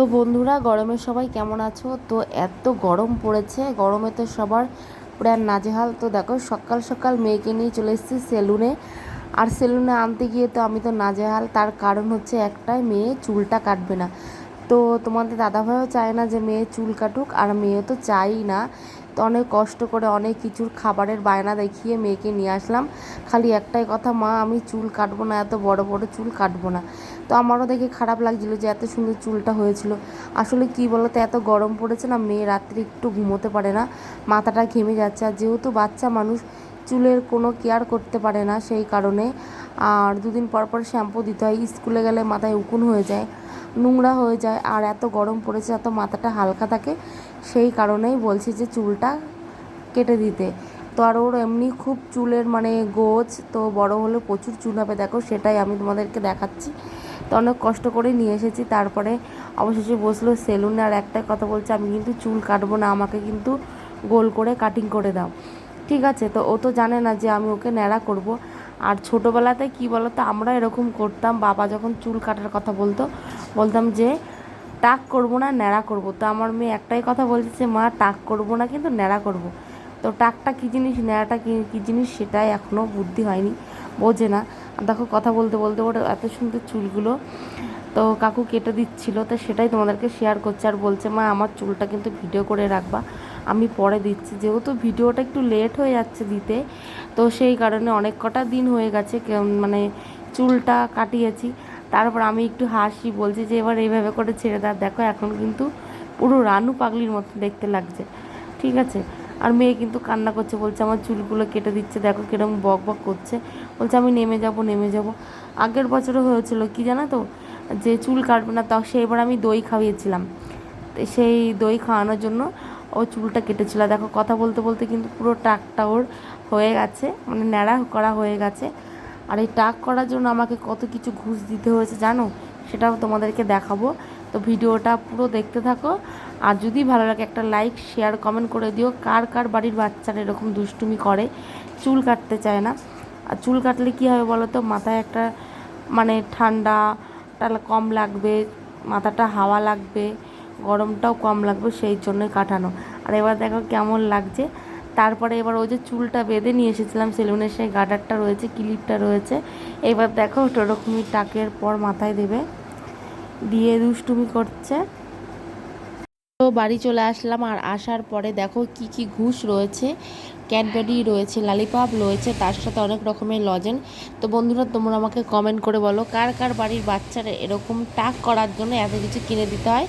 তো বন্ধুরা, গরমে সবাই কেমন আছো? তো এত গরম পড়েছে, গরমে তো সবার পুরো নাজেহাল। তো দেখো, সকাল সকাল মেয়েকে নিয়ে চলে এসেছি সেলুনে। আর সেলুনে আনতে গিয়ে তো আমি তো নাজেহাল, তার কারণ হচ্ছে একটাই, মেয়ে চুলটা কাটবে না। তো তোমাদের দাদাভাইও চায় না যে মেয়ে চুল কাটুক, আর মেয়ে তো চাই না। তো অনেক কষ্ট করে অনেক কিছুর খাবারের বায়না দেখিয়ে মেয়েকে নিয়ে আসলাম। খালি একটাই কথা, মা, আমি চুল কাটবো না, এত বড় বড় চুল কাটবো না। তো আমারও দেখে খারাপ লাগছিল যে এত সুন্দর চুলটা হয়েছিল। আসলে কি বলো তো এত গরম পড়েছে না, মেয়ে রাত্রে একটু ঘুমোতে পারে না, মাথাটা ঘেমে যাচ্ছে। আর যেহেতু বাচ্চা মানুষ, চুলের কোনো কেয়ার করতে পারে না সেই কারণে। আর দুদিন পর পর শ্যাম্পু দিতে হয়, স্কুলে গেলে মাথায় উকুন হয়ে যায়, নোংরা হয়ে যায়, আর এত গরম পড়েছে, এত মাথাটা হালকা থাকে, সেই কারণেই বলছি যে চুলটা কেটে দিতে। তো আর ওর এমনি খুব চুলের মানে গোছ, তো বড় হলে প্রচুর চুল হবে, দেখো সেটাই আমি তোমাদেরকে দেখাচ্ছি। তো অনেক কষ্ট করে নিয়ে এসেছি। তারপরে অবশেষে বসল সেলুনে আর একটাই কথা বলছে, আমি কিন্তু চুল কাটবো না, আমাকে কিন্তু গোল করে কাটিং করে দাও। ঠিক আছে, তো ও তো জানে না যে আমি ওকে ন্যাড়া করব। আর ছোটোবেলাতে কি বলতো, আমরা এরকম করতাম, বাবা যখন চুল কাটার কথা বলতো, বলতাম যে, টাক করব না, ন্যাড়া করব। তো আমার মেয়ে একটাই কথা বলছে যে, মা, টাক করব না, কিন্তু ন্যাড়া করব। তো টাকটা কী জিনিস, ন্যাড়াটা কী জিনিস সেটাই এখনও বুদ্ধি হয়নি, বোঝে না। দেখো কথা বলতে বলতে ওর এত সুন্দর চুলগুলো তো কাকু কেটে দিচ্ছিল, তো সেটাই তোমাদেরকে শেয়ার করছে। আর বলছে, মা, আমার চুলটা কিন্তু ভিডিও করে রাখবা। আমি পরে দিচ্ছি। যেহেতু ভিডিওটা একটু লেট হয়ে যাচ্ছে দিতে, তো সেই কারণে অনেক কটা দিন হয়ে গেছে মানে চুলটা কাটিয়েছি। তারপর আমি একটু হাসি, বলছি যে, এবার এইভাবে করে ছেড়ে দাও। দেখো, এখন কিন্তু পুরো রানু পাগলির মতো দেখতে লাগছে। ঠিক আছে? আর মেয়ে কিন্তু কান্না করছে, বলছে আমার চুলগুলো কেটে দিচ্ছে, দেখো কীরকম বক বক করছে। বলছে আমি নেমে যাব নেমে যাব। আগের বছরও হয়েছিল, কি জানো তো? যে চুল কাটবে না তো সেইবার আমি দই খাইয়েছিলাম। সেই দই খাওয়ানোর জন্য ও চুলটা কেটেছিল। দেখো কথা বলতে বলতে কিন্তু পুরো টাকটা ওর হয়ে গেছে মানে ন্যাড়া করা হয়ে গেছে। আর এই টাক করার জন্য আমাকে কত কিছু ঘুষ দিতে হয়েছে জানো? সেটাও তোমাদেরকে দেখাবো। তো ভিডিওটা পুরো দেখতে থাকো। আর যদি ভালো লাগে একটা লাইক শেয়ার কমেন্ট করে দিও। কার কার বাড়ির বাচ্চারা এরকম দুষ্টুমি করে? চুল কাটতে চায় না। আর চুল কাটলে কী হবে বলো তো? মাথায় একটা মানে ঠান্ডা কম লাগবে, মাথাটা হাওয়া লাগবে, গরমটাও কম লাগবে, সেই জন্যই কাটানো। আর এবার দেখো কেমন লাগছে। তারপরে এবার ওই যে চুলটা বেঁধে নিয়ে এসেছিলাম সেলুনের সেই গার্ডারটা রয়েছে, ক্লিপটা রয়েছে। এবার দেখো ওটা ওরকমই টাকের পর মাথায় দেবে। দিয়ে দুষ্টুমি করছে। বাড়ি চলে আসলাম আর আসার পরে দেখো কি কি ঘুষ রয়েছে, ক্যাডবেরি রয়েছে, লালিপাপ রয়েছে, তার সাথে অনেক রকমের লজেন। তো বন্ধুরা, তোমরা আমাকে কমেন্ট করে বলো, কার কার বাড়ির বাচ্চারা এরকম টাক করার জন্য এত কিছু কিনে দিতে হয়?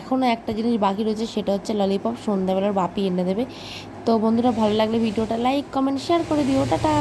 এখনও একটা জিনিস বাকি রয়েছে, সেটা হচ্ছে ললিপপ সন্ধ্যাবেলার বাপি এনে দেবে। তো বন্ধুরা, ভালো লাগলে ভিডিওটা লাইক কমেন্ট শেয়ার করে দিও। টাটা!